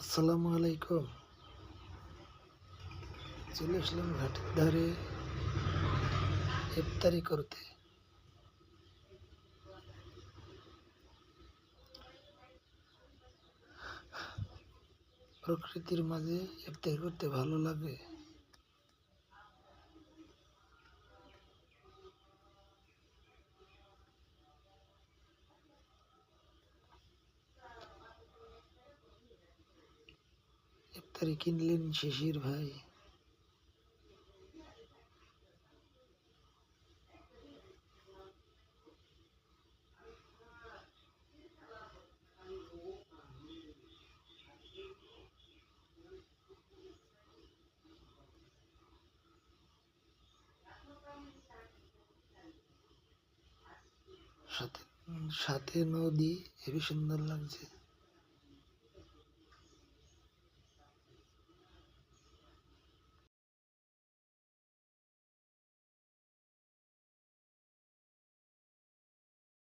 আসসালামু আলাইকুম। চলে আসলাম ঘাটের ধারে ইফতারি করতে। প্রকৃতির মাঝে ইফতারি করতে ভালো লাগে। ইফতারি কিনলেন শিশির ভাই। সাথে সাথে নদী হেবি সুন্দর লাগছে।